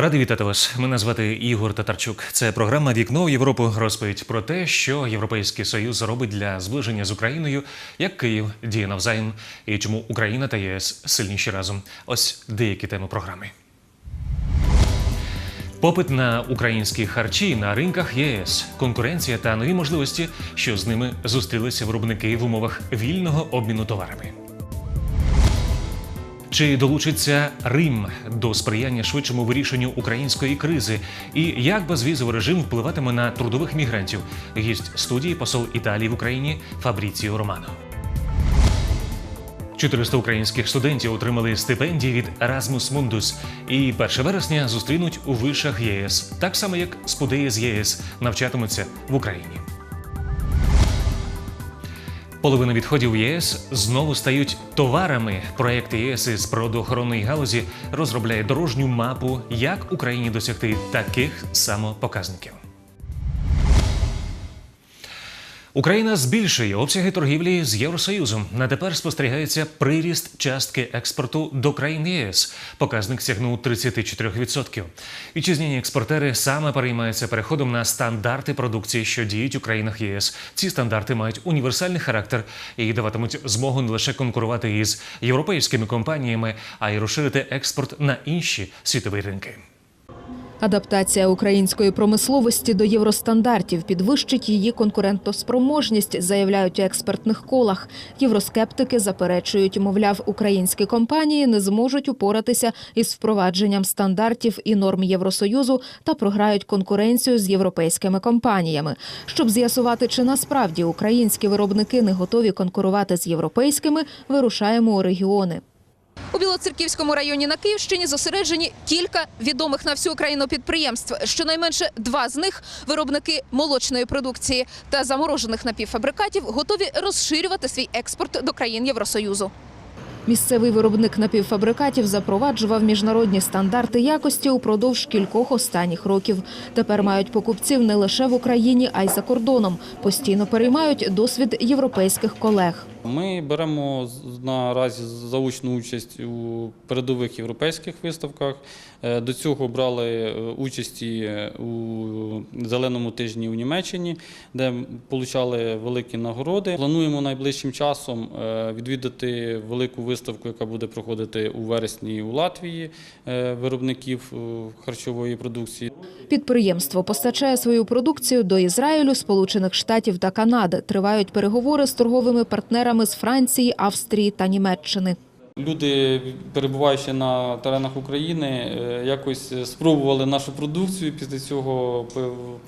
Радий вітати вас. Мене звати Ігор Татарчук. Це програма Вікно в Європу. Розповідь про те, що Європейський Союз робить для зближення з Україною, як Київ діє навзаєм, і чому Україна та ЄС сильніші разом. Ось деякі теми програми. Попит на українські харчі на ринках ЄС, конкуренція та нові можливості, що з ними зустрілися виробники в умовах вільного обміну товарами. Чи долучиться Рим до сприяння швидшому вирішенню української кризи? І як безвізовий режим впливатиме на трудових мігрантів? Гість студії посол Італії в Україні Фабріціо Романо. 400 українських студентів отримали стипендії від Erasmus Mundus і 1 вересня зустрінуть у вишах ЄС, так само як спудеї з ЄС навчатимуться в Україні. Половина відходів ЄС знову стають товарами. Проєкт ЄС із природоохоронної галузі розробляє дорожню мапу, як Україні досягти таких самопоказників. Україна збільшує обсяги торгівлі з Євросоюзом. На тепер спостерігається приріст частки експорту до країн ЄС. Показник сягнув 34%. Вітчизняні експортери саме переймаються переходом на стандарти продукції, що діють у країнах ЄС. Ці стандарти мають універсальний характер і даватимуть змогу не лише конкурувати із європейськими компаніями, а й розширити експорт на інші світові ринки. Адаптація української промисловості до євростандартів підвищить її конкурентоспроможність, заявляють у експертних колах. Євроскептики заперечують, мовляв, українські компанії не зможуть упоратися із впровадженням стандартів і норм Євросоюзу та програють конкуренцію з європейськими компаніями. Щоб з'ясувати, чи насправді українські виробники не готові конкурувати з європейськими, вирушаємо у регіони. У Білоцерківському районі на Київщині зосереджені кілька відомих на всю Україну підприємств. Щонайменше два з них виробники молочної продукції та заморожених напівфабрикатів готові розширювати свій експорт до країн Євросоюзу. Місцевий виробник напівфабрикатів запроваджував міжнародні стандарти якості упродовж кількох останніх років. Тепер мають покупців не лише в Україні, а й за кордоном. Постійно переймають досвід європейських колег. Ми беремо наразі заочну участь у передових європейських виставках. Е, До цього брали е, участі е, у зеленому тижні у Німеччині, де отримали великі нагороди. Плануємо найближчим часом е, відвідати велику виставку, яка буде проходити у вересні у Латвії виробників харчової продукції. Підприємство постачає свою продукцію до Ізраїлю, Сполучених Штатів та Канади. Тривають переговори з торговими партнерами з Франції, Австрії та Німеччини. Люди, перебуваючи на теренах України, е, якось спробували нашу продукцію. Після цього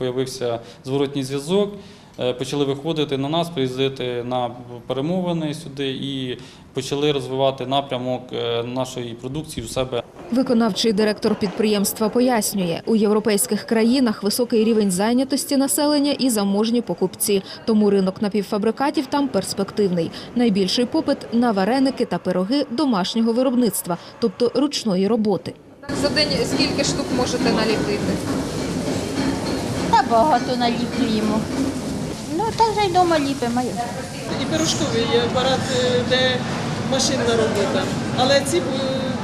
з'явився зворотній зв'язок. Е, Почали виходити на нас, приїздити на перемовини сюди і почали розвивати напрямок е, нашої продукції у себе Виконавчий директор підприємства пояснює, у європейських країнах високий рівень зайнятості населення і заможні покупці. Тому ринок напівфабрикатів там перспективний. Найбільший попит на вареники та пироги домашнього виробництва, тобто ручної роботи. За день скільки штук можете наліпити? Та багато наліплюємо. Ну, так же й вдома ліпимо. І пирожковий є апарат, е, де машинна робота. Але ці е,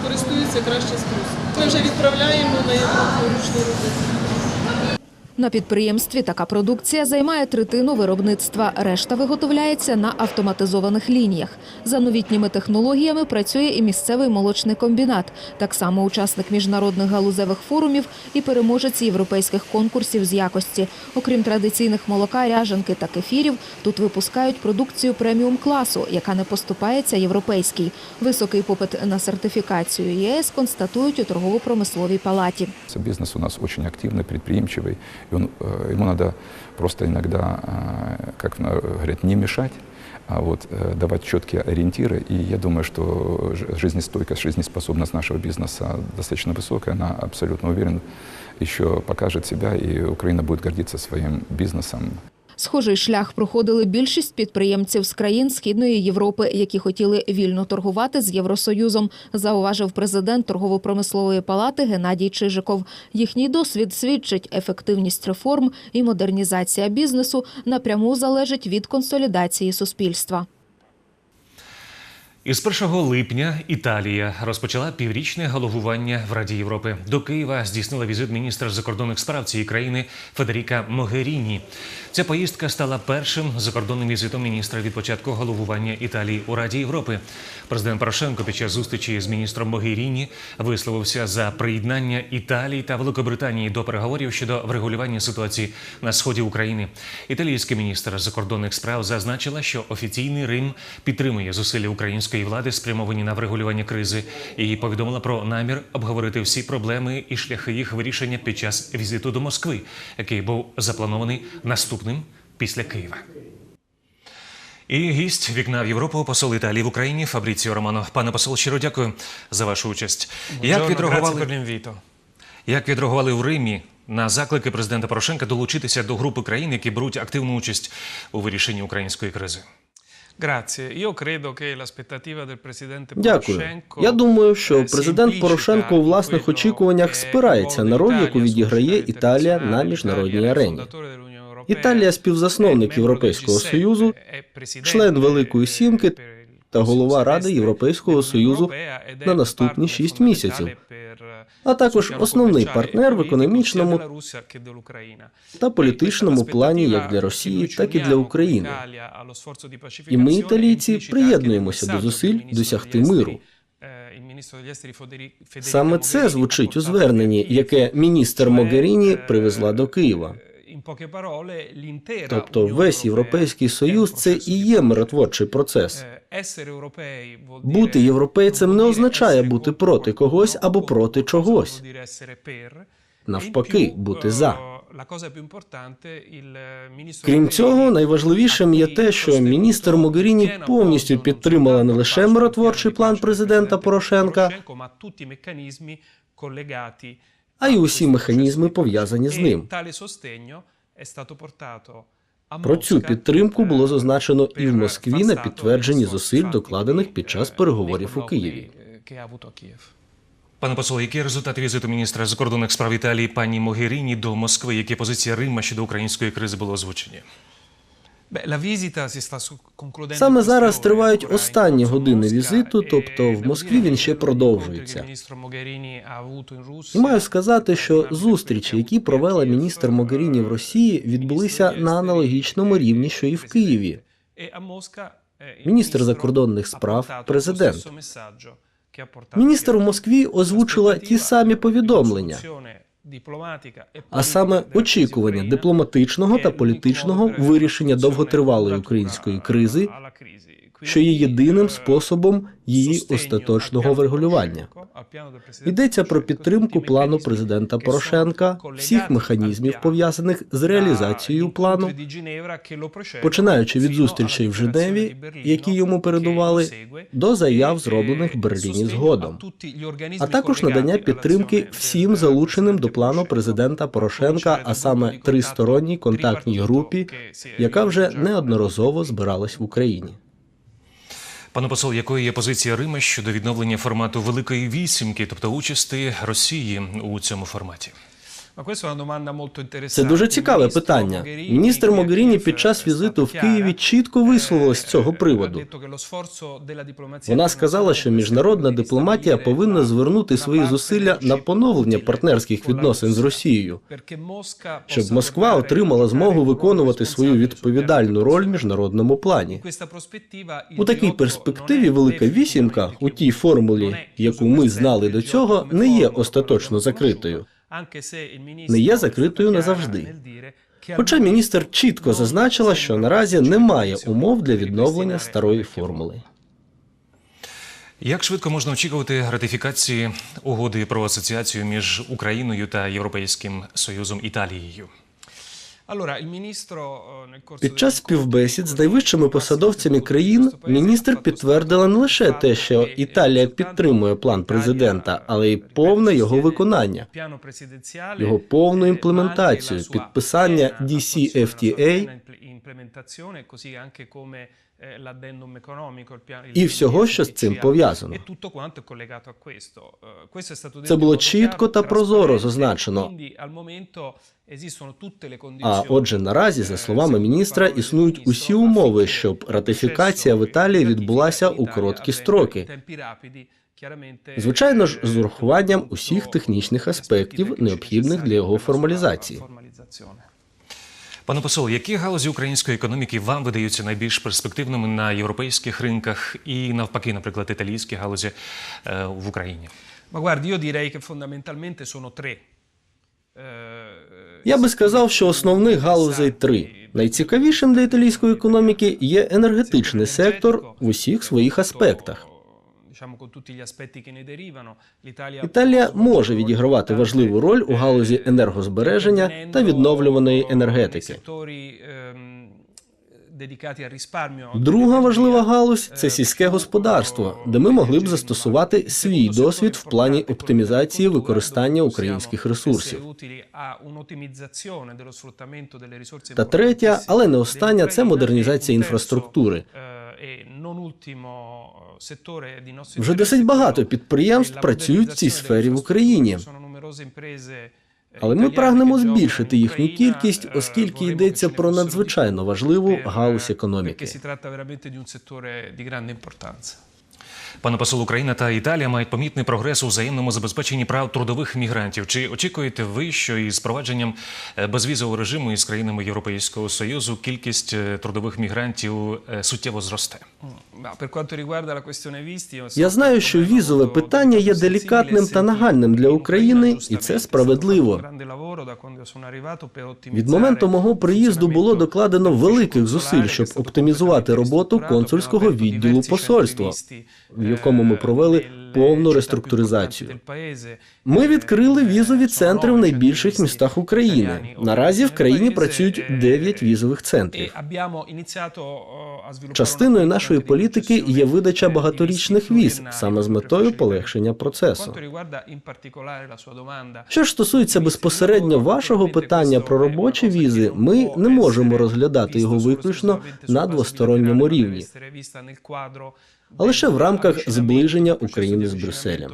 користуються краще спросом. Ми вже відправляємо на Європу ручну роботу. На підприємстві така продукція займає третину виробництва. Решта виготовляється на автоматизованих лініях. За новітніми технологіями працює і місцевий молочний комбінат. Так само учасник міжнародних галузевих форумів і переможець європейських конкурсів з якості. Окрім традиційних молока, ряженки та кефірів, тут випускають продукцію преміум класу, яка не поступається європейській. Високий попит на сертифікацію ЄС констатують у торгово-промисловій палаті. Бизнес у нас очень активный, предприимчивый, и он, э, ему надо просто иногда, э, как на- говорят, не мешать, а вот э, давать четкие ориентиры. И я думаю, что ж- жизнестойкость, жизнеспособность нашего бизнеса достаточно высокая, она абсолютно уверен, еще покажет себя, и Украина будет гордиться своим бизнесом. Схожий шлях проходили більшість підприємців з країн Східної Європи, які хотіли вільно торгувати з Євросоюзом, зауважив президент торгово-промислової палати Геннадій Чижиков. Їхній досвід свідчить, ефективність реформ і модернізація бізнесу напряму залежить від консолідації суспільства. Із 1 липня Італія розпочала піврічне головування в Раді Європи. До Києва здійснила візит міністра закордонних справ цієї країни Федеріка Могеріні. Ця поїздка стала першим закордонним візитом міністра від початку головування Італії у Раді Європи. Президент Порошенко під час зустрічі з міністром Могеріні висловився за приєднання Італії та Великобританії до переговорів щодо врегулювання ситуації на сході України. Італійський міністр закордонних справ зазначила, що офіційний Рим підтримує зусилля української влади, спрямовані на врегулювання кризи, і повідомила про намір обговорити всі проблеми і шляхи їх вирішення під час візиту до Москви, який був запланований наступним після Києва. І гість вікна в Європу, посол Італії в Україні Фабріціо Романо. Пане посол, щиро дякую за вашу участь. Як відреагували, як відреагували в Римі на заклики президента Порошенка долучитися до групи країн, які беруть активну участь у вирішенні української кризи? Grazie. Io credo che l'aspettativa del presidente Дякую. Poroshenko Я думаю, що eh, президент Порошенко у власних очікуваннях спирається на роль, яку відіграє Італія на міжнародній арені. Італія співзасновник Європейського del G7, Союзу, член Великої Сімки та голова Ради Європейського Союзу на наступні шість місяців, а також основний партнер в економічному та політичному плані як для Росії, так і для України. І ми, італійці, приєднуємося до зусиль досягти миру. Саме це звучить у зверненні, яке міністр Могеріні привезла до Києва. Тобто весь європейський союз це і є миротворчий процес. Бути європейцем не означає бути проти когось або проти чогось. Навпаки, бути за. Крім цього, найважливішим є те, що міністр Могеріні повністю підтримала не лише миротворчий план президента Порошенка, а й усі механізми пов'язані з ним. Про цю підтримку було зазначено і в Москві на підтвердженні зусиль, докладених під час переговорів у Києві. Пане посол, які результати візиту міністра закордонних справ Італії пані Могеріні до Москви? Які позиції Рима щодо української кризи були озвучені? Саме зараз тривають останні години візиту, тобто в Москві він ще продовжується. І маю сказати, що зустрічі, які провела міністр Могеріні в Росії, відбулися на аналогічному рівні, що і в Києві. Міністр закордонних справ, президент. Міністр у Москві озвучила ті самі повідомлення, а саме очікування дипломатичного та політичного вирішення довготривалої української кризи, що є єдиним способом її остаточного врегулювання. Йдеться про підтримку плану президента Порошенка, всіх механізмів пов'язаних з реалізацією плану, починаючи від зустрічей в Женеві, які йому передували, до заяв, зроблених в Берліні згодом, а також надання підтримки всім залученим до плану президента Порошенка, а саме тристоронній контактній групі, яка вже неодноразово збиралась в Україні. Пане посол, якою є позиція Рима щодо відновлення формату Великої вісімки, тобто участі Росії у цьому форматі? Це дуже цікаве питання. Міністр Могеріні під час візиту в Києві чітко висловилась з цього приводу. Вона сказала, що міжнародна дипломатія повинна звернути свої зусилля на поновлення партнерських відносин з Росією, щоб Москва отримала змогу виконувати свою відповідальну роль в міжнародному плані. У такій перспективі Велика вісімка у тій формулі, яку ми знали до цього, не є остаточно закритою. Не є закритою назавжди. Хоча міністр чітко зазначила, що наразі немає умов для відновлення старої формули. Як швидко можна очікувати ратифікації угоди про асоціацію між Україною та Європейським Союзом Італією? Під час співбесід з найвищими посадовцями країн міністр підтвердила не лише те, що Італія підтримує план президента, але й повне його виконання, його повну імплементацію, підписання DCFTA eh, І всього, що з цим пов'язано. E. Eh, Це було чітко та прозоро зазначено. А отже, наразі, за eh, словами міністра, існують усі умови, щоб ратифікація в Італії відбулася у короткі строки. Звичайно ж, з eh, урахуванням усіх технічних аспектів, необхідних для його формалізації. Пане посол, які галузі української економіки вам видаються найбільш перспективними на європейських ринках і навпаки, наприклад, італійські галузі е, в Україні? Eh, Я би сказав, що основних галузей три. Найцікавішим для італійської економіки є енергетичний сектор в усіх своїх аспектах. Італія може відігравати важливу роль у галузі енергозбереження та відновлюваної енергетики. Друга важлива галузь це сільське господарство, де ми могли б застосувати свій досвід в плані оптимізації використання українських ресурсів. Та третя, але не остання, це модернізація інфраструктури. Вже досить багато підприємств працюють в цій сфері в Україні. Але ми прагнемо збільшити їхню кількість, оскільки йдеться про надзвичайно важливу галузь економіки. Пане посол, Україна та Італія мають помітний прогрес у взаємному забезпеченні прав трудових мігрантів. Чи очікуєте ви, що із впровадженням е, безвізового режиму із країнами Європейського союзу кількість е, трудових мігрантів е, суттєво зросте? Я знаю, що візове питання є делікатним та нагальним для. України, і це справедливо. Від моменту мого приїзду було докладено великих зусиль, щоб оптимізувати роботу консульського відділу посольства, в якому ми провели повну реструктуризацію. Ми відкрили візові центри в найбільших містах України. Наразі в країні працюють eh, 9 візових центрів. Частиною нашої політики є видача багаторічних віз, саме з метою полегшення процесу. Що ж стосується безпосередньо вашого питання про робочі візи, ми не можемо розглядати його виключно на двосторонньому рівні, а лише в рамках зближення України з Брюсселем.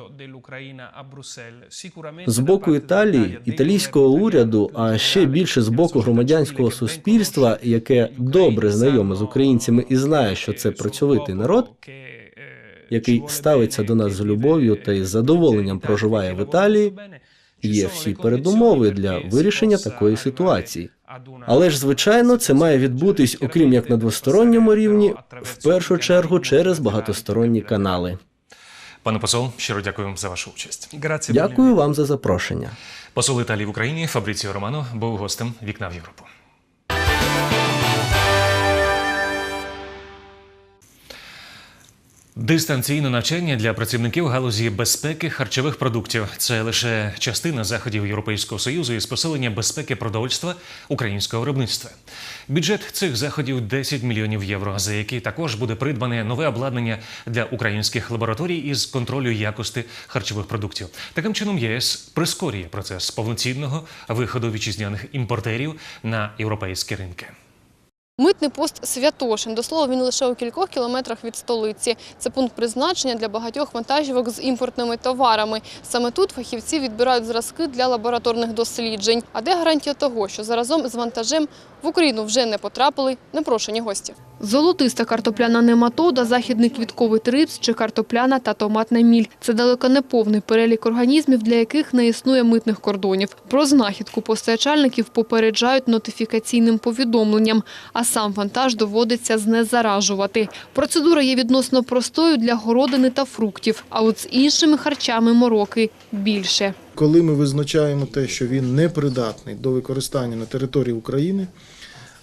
З боку Італії, італійського уряду, а ще більше з боку громадянського суспільства, яке добре знайоме з українцями і знає, що це працьовитий народ, який ставиться до нас з любов'ю та із задоволенням проживає в Італії, є всі передумови для вирішення такої ситуації. Але ж, звичайно, це має відбутись, окрім як на двосторонньому рівні, в першу чергу через багатосторонні канали. Пане посол, щиро дякую за вашу участь. Дякую вам за запрошення. Посол Італії в Україні Фабріціо Романо був гостем вікна в Європу. Дистанційне навчання для працівників галузі безпеки харчових продуктів це лише частина заходів Європейського союзу із посилення безпеки продовольства українського виробництва. Бюджет цих заходів 10 мільйонів євро, за які також буде придбане нове обладнання для українських лабораторій із контролю якості харчових продуктів. Таким чином, ЄС прискорює процес повноцінного виходу вітчизняних імпортерів на європейські ринки. Митний пост Святошин. До слова, він лише у кількох кілометрах від столиці. Це пункт призначення для багатьох вантажівок з імпортними товарами. Саме тут фахівці відбирають зразки для лабораторних досліджень. А де гарантія того, що заразом з вантажем в Україну вже не потрапили непрошені гості? Золотиста картопляна нематода, західний квітковий трипс чи картопляна та томатна міль. Це далеко не повний перелік організмів, для яких не існує митних кордонів. Про знахідку постачальників попереджають нотифікаційним повідомленням, сам вантаж доводиться знезаражувати. Процедура є відносно простою для городини та фруктів, а от з іншими харчами мороки більше. Коли ми визначаємо те, що він непридатний до використання на території України,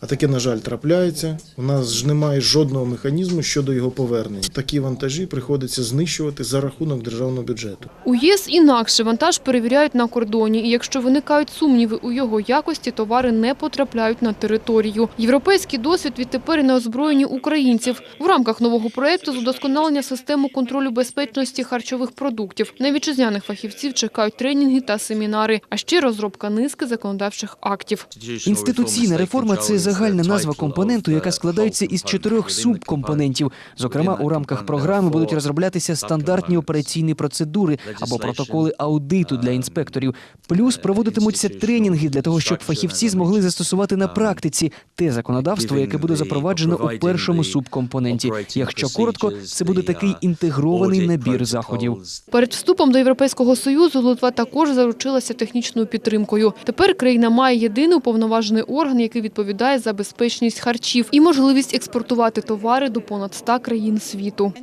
а таке, на жаль, трапляється, у нас ж немає жодного механізму щодо його повернення. Такі вантажі приходиться знищувати за рахунок державного бюджету. У ЄС інакше вантаж перевіряють на кордоні, і якщо виникають сумніви у його якості, товари не потрапляють на територію. Європейський досвід відтепер і на озброєнні українців. В рамках нового проєкту з удосконалення системи контролю безпечності харчових продуктів. На вітчизняних фахівців чекають тренінги та семінари, а ще розробка низки законодавчих актів. Інституційна реформа це загальна назва компоненту, яка складається із чотирьох субкомпонентів. Зокрема, у рамках програми будуть розроблятися стандартні операційні процедури або протоколи аудиту для інспекторів. Плюс проводитимуться тренінги для того, щоб фахівці змогли застосувати на практиці те законодавство, яке буде запроваджено у першому субкомпоненті. Якщо коротко, це буде такий інтегрований набір заходів. Перед вступом до Європейського Союзу Литва також заручилася технічною підтримкою. Тепер країна має єдиний уповноважений орган, який відповідає за безпечність харчів і можливість експортувати товари до понад 100 країн світу.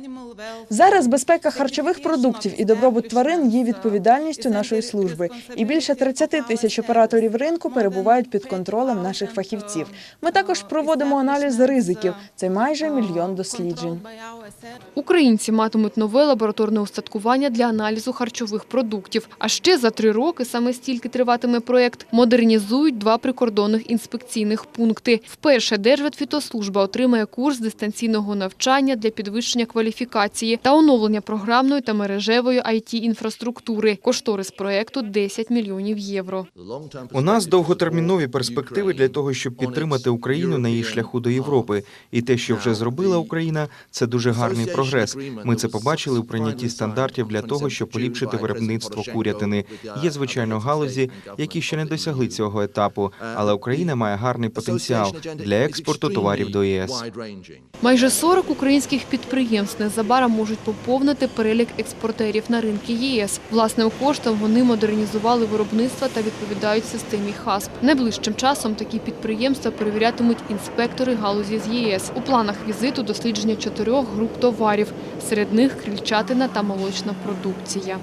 Зараз безпека харчових продуктів і добробут тварин є відповідальністю нашої служби. І більше 30 тисяч операторів ринку перебувають під контролем наших фахівців. Ми також проводимо аналіз ризиків. Це майже мільйон досліджень. Українці матимуть нове лабораторне устаткування для аналізу харчових продуктів. А ще за три роки, саме стільки триватиме проєкт, модернізують два прикордонних інспекційних пункти. Вперше Держветфітослужба отримає курс дистанційного навчання для підвищення кваліфікації та оновлення програмної та мережевої IT-інфраструктури. Кошторис проєкту – 10 мільйонів євро. У нас довготермінові перспективи для того, щоб підтримати Україну на її шляху до Європи. І те, що вже зробила Україна, це дуже гарний прогрес. Ми це побачили у прийнятті стандартів для того, щоб поліпшити виробництво курятини. Є звичайно галузі, які ще не досягли цього етапу, але Україна має гарний потенціал для експорту товарів до ЄС. Майже 40 українських підприємств незабаром можуть поповнити перелік експортерів на ринки ЄС. Власним коштом вони модернізували виробництво та відповідають системі ХАСП. Найближчим часом такі підприємства перевірятимуть інспектори галузі з ЄС. У планах візиту дослідження чотирьох груп товарів. Серед них крільчатина та молочна продукція.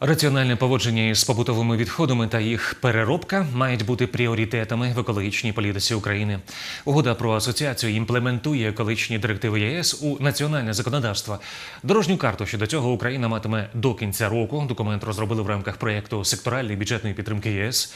Раціональне поводження із побутовими відходами та їх переробка мають бути пріоритетами в екологічній політиці України. Угода про асоціацію імплементує екологічні директиви ЄС у національне законодавство. Дорожню карту щодо цього Україна матиме до кінця року. Документ розробили в рамках проєкту секторальної бюджетної підтримки ЄС.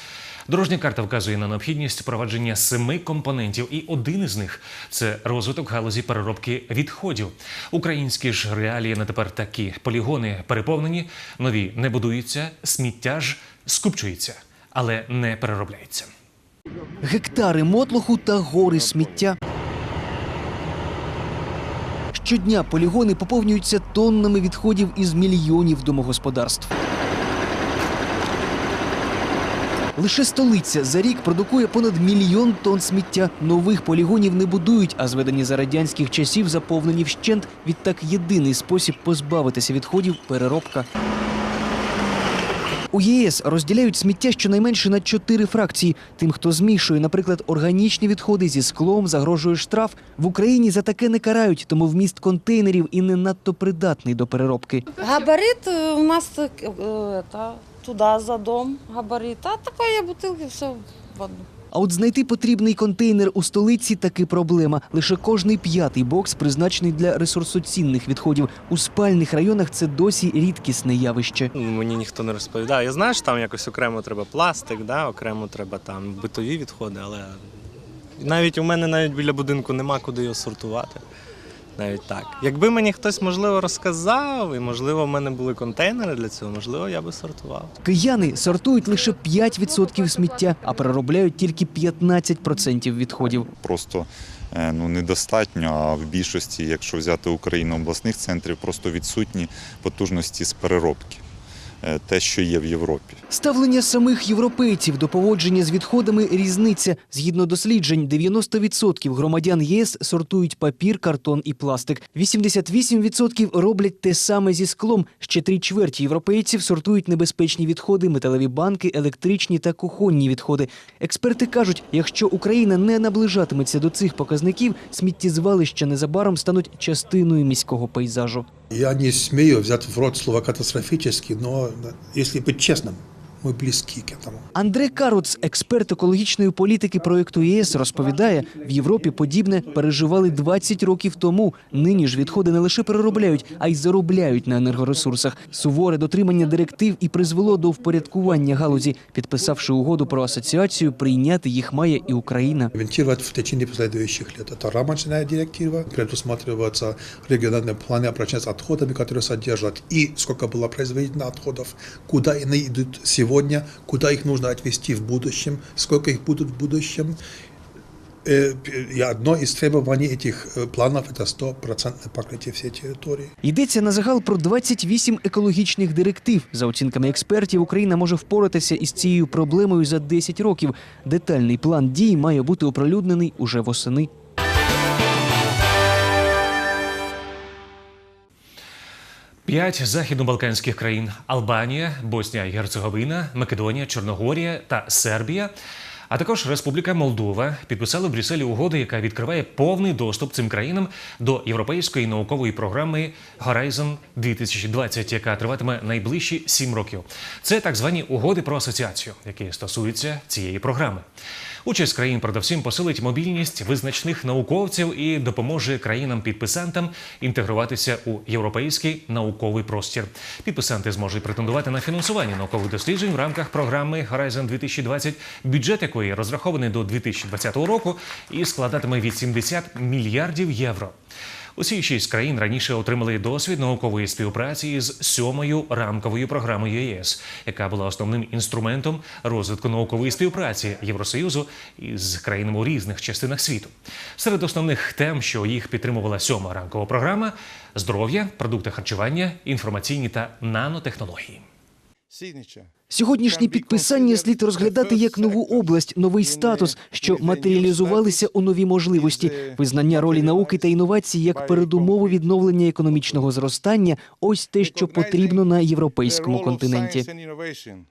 Дорожня карта вказує на необхідність впровадження семи компонентів, і один із них це розвиток галузі переробки відходів. Українські ж реалії на тепер такі полігони переповнені, нові не будуються, сміття ж скупчується, але не переробляється. Гектари мотлоху та гори сміття. Щодня полігони поповнюються тоннами відходів із мільйонів домогосподарств. Лише столиця за рік продукує понад мільйон тонн сміття. Нових полігонів не будують, а зведені за радянських часів заповнені вщент. Відтак єдиний спосіб позбавитися відходів переробка. У ЄС розділяють сміття щонайменше на чотири фракції. Тим, хто змішує, наприклад, органічні відходи зі склом, загрожує штраф. В Україні за таке не карають, тому вміст контейнерів і не надто придатний до переробки. Габарит э, у нас так, э, это, туда за дом габарит, а такая бутылка все в одну. А от знайти потрібний контейнер у столиці таки проблема. Лише кожний п'ятий бокс призначений для ресурсоцінних відходів. У спальних районах це досі рідкісне явище. Мені ніхто не розповідає. Я знаю, що там якось окремо треба пластик, да, окремо треба там битові відходи, але навіть у мене навіть біля будинку нема куди його сортувати. Навіть так. Якби мені хтось можливо розказав, і можливо в мене були контейнери для цього, можливо, я би сортував. Кияни сортують лише 5% сміття, а переробляють тільки 15% відходів. Просто е, ну, недостатньо, а в більшості, якщо взяти Україну обласних центрів, просто відсутні потужності з переробки. Е, Те, що є в Європі. Ставлення самих європейців до поводження з відходами різниця. Згідно досліджень, 90% громадян ЄС сортують папір, картон і пластик. 88% роблять те саме зі склом. Ще три чверті європейців сортують небезпечні відходи, металеві банки, електричні та кухонні відходи. Експерти кажуть, якщо Україна не наближатиметься до цих показників, сміттєзвалища незабаром стануть частиною міського пейзажу. Я не смею взять в рот слово катастрофически, но если быть честным, мы близки к этому. Андре Кароц, експерт екологічної політики проєкту ЄС, розповідає, в Європі подібне переживали 20 років тому. Нині ж відходи не лише переробляють, а й заробляють на енергоресурсах. Суворе дотримання директив і призвело до впорядкування галузі. Підписавши угоду про асоціацію, прийняти їх має і Україна. Имплементировать в течение последующих лет. Это рамочная директива, предусматриваются региональные планы обращения с отходами, которые содержат и сколько было произведено отходов, куда они идут сегодня сегодня, куда их нужно отвести в будущем, сколько их будут в будущем. Э, И одно из требований этих э, планов – это стопроцентное покрытие всей территории. Йдеться на загал про 28 екологічних директив. За оцінками експертів, Україна може впоратися із цією проблемою за 10 років. Детальний план дій має бути оприлюднений уже восени. П'ять західнобалканських країн Албанія, Боснія і Герцеговина, Македонія, Чорногорія та Сербія. А також Республіка Молдова підписали в Брюсселі угоду, яка відкриває повний доступ цим країнам до європейської наукової програми Horizon 2020, яка триватиме найближчі сім років. Це так звані угоди про асоціацію, які стосуються цієї програми. Участь країн передовсім посилить мобільність визначних науковців і допоможе країнам-підписантам інтегруватися у європейський науковий простір. Підписанти зможуть претендувати на фінансування наукових досліджень в рамках програми Horizon 2020, бюджет якої розрахований до 2020 року і складатиме 80 мільярдів євро. Усі шість країн раніше отримали досвід наукової співпраці з сьомою рамковою програмою ЄС, яка була основним інструментом розвитку наукової співпраці Євросоюзу із країнами у різних частинах світу. Серед основних тем, що їх підтримувала сьома рамкова програма: здоров'я, продукти харчування, інформаційні та нанотехнології. Сьогоднішнє підписання слід розглядати як нову область, новий статус, що матеріалізувалися у нові можливості, визнання ролі науки та інновацій як передумову відновлення економічного зростання. Ось те, що потрібно на європейському континенті.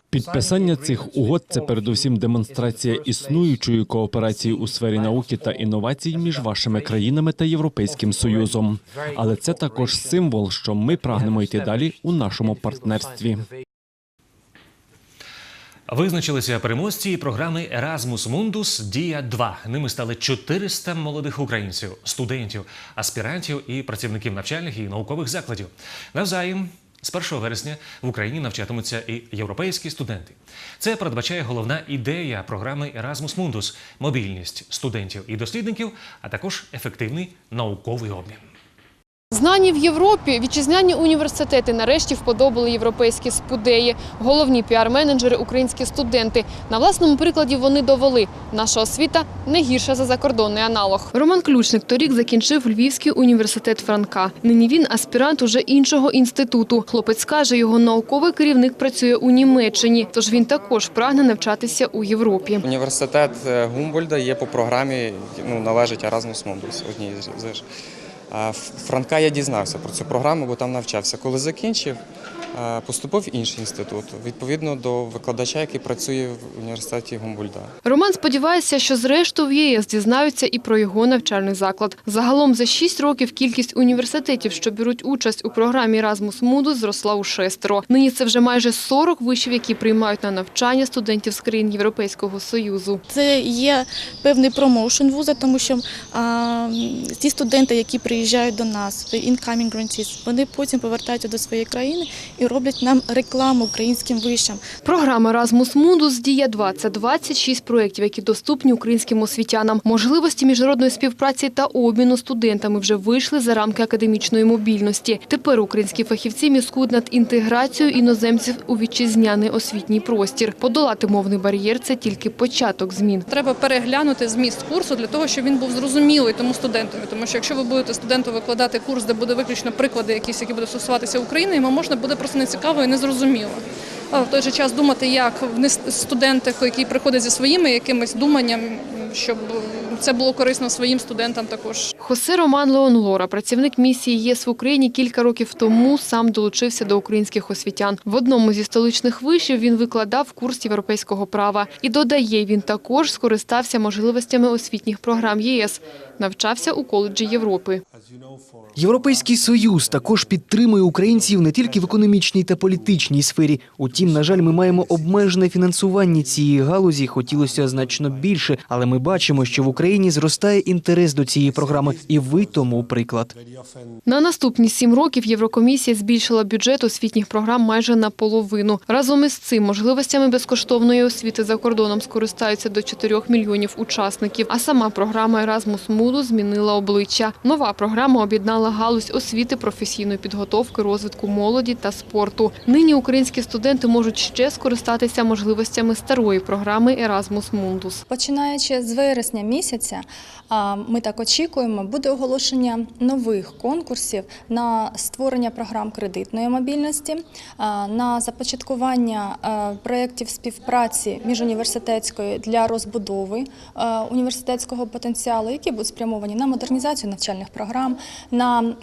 Підписання цих угод це передусім демонстрація існуючої кооперації у сфері науки та інновацій між вашими країнами та Європейським Союзом. Але це також символ, що ми прагнемо йти далі у нашому партнерстві. Визначилися переможці програми Erasmus Mundus Дія 2 Ними стали 400 молодих українців, студентів, аспірантів і працівників навчальних і наукових закладів. Навзаєм. З 1 вересня в Україні навчатимуться і європейські студенти. Це передбачає головна ідея програми Erasmus Mundus – мобільність студентів і дослідників, а також ефективний науковий обмін. Знані в Європі вітчизняні університети нарешті вподобали європейські спудеї. Головні піар-менеджери, українські студенти. На власному прикладі вони довели, наша освіта не гірша за закордонний аналог. Роман Ключник торік закінчив Львівський університет Франка. Нині він аспірант уже іншого інституту. Хлопець каже, його науковий керівник працює у Німеччині, тож він також прагне навчатися у Європі. Університет е, Гумбольда є по програмі, ну, належить Erasmus Mundus, одній з Франка я дізнався про цю програму, бо там навчався. Коли закінчив, поступив в інший інститут, відповідно до викладача, який працює в університеті Гумбольда. Роман сподівається, що зрештою в ЄС дізнаються і про його навчальний заклад. Загалом за шість років кількість університетів, що беруть участь у програмі Erasmus Mundus, зросла у шестеро. Нині це вже майже 40 вишів, які приймають на навчання студентів з країн Європейського Союзу. Це є певний промоушен вуза, тому що а, ті студенти, які приїжджають до нас, incoming grantees, вони потім повертаються до своєї країни і роблять нам рекламу українським вишам. Програма Erasmus Mundus Дія 2 це 26 проєктів, які доступні українським освітянам. Можливості міжнародної співпраці та обміну студентами вже вийшли за рамки академічної мобільності. Тепер українські фахівці міскують над інтеграцією іноземців у вітчизняний освітній простір. Подолати мовний бар'єр це тільки початок змін. Треба переглянути зміст курсу для того, щоб він був зрозумілий тому студентові. Тому що якщо ви будете студенту викладати курс, де буде виключно приклади, якісь, які будуть стосуватися України, йому можна буде просто нецікаво і незрозуміло. Але в той же час думати, як студенти, які приходить зі своїми якимось думанням, щоб це було корисно своїм студентам також. Хосе Роман Леон Лора, працівник місії ЄС в Україні, кілька років тому сам долучився до українських освітян. В одному зі столичних вишів він викладав курс європейського права. І додає, він також скористався можливостями освітніх програм ЄС. Навчався у коледжі Європи. Європейський союз також підтримує українців не тільки в економічній та політичній сфері. Утім, на жаль, ми маємо обмежене фінансування цієї галузі. Хотілося значно більше, але ми бачимо, що в Україні. Україні зростає інтерес до цієї програми, і ви тому приклад. На наступні сім років Єврокомісія збільшила бюджет освітніх програм майже наполовину. Разом із цим можливостями безкоштовної освіти за кордоном скористаються до 4 мільйонів учасників. А сама програма Erasmus Mundus змінила обличчя. Нова програма об'єднала галузь освіти, професійної підготовки, розвитку молоді та спорту. Нині українські студенти можуть ще скористатися можливостями старої програми Erasmus Mundus. Починаючи з вересня місяця, а, ми так очікуємо, буде оголошення нових конкурсів на створення програм кредитної мобільності, на започаткування проєктів співпраці міжуніверситетської для розбудови університетського потенціалу, які будуть спрямовані на модернізацію навчальних програм, на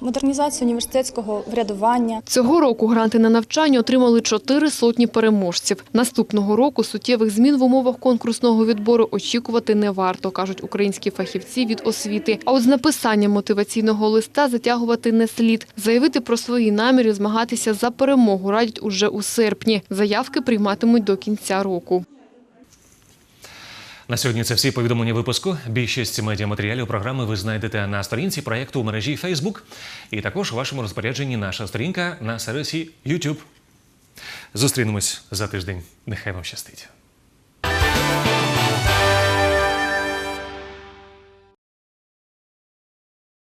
модернізацію університетського врядування. Цього року гранти на навчання отримали чотири сотні переможців. Наступного року суттєвих змін в умовах конкурсного відбору очікувати не варто, кажуть українські фахівці від освіти. А от з написанням мотиваційного листа затягувати не слід. Заявити про свої наміри змагатися за перемогу радять уже у серпні. Заявки прийматимуть до кінця року. На сьогодні це всі повідомлення випуску. Більшість медіаматеріалів програми ви знайдете на сторінці проєкту у мережі Facebook і також у вашому розпорядженні наша сторінка на сервісі YouTube. Зустрінемось за тиждень. Нехай вам щастить.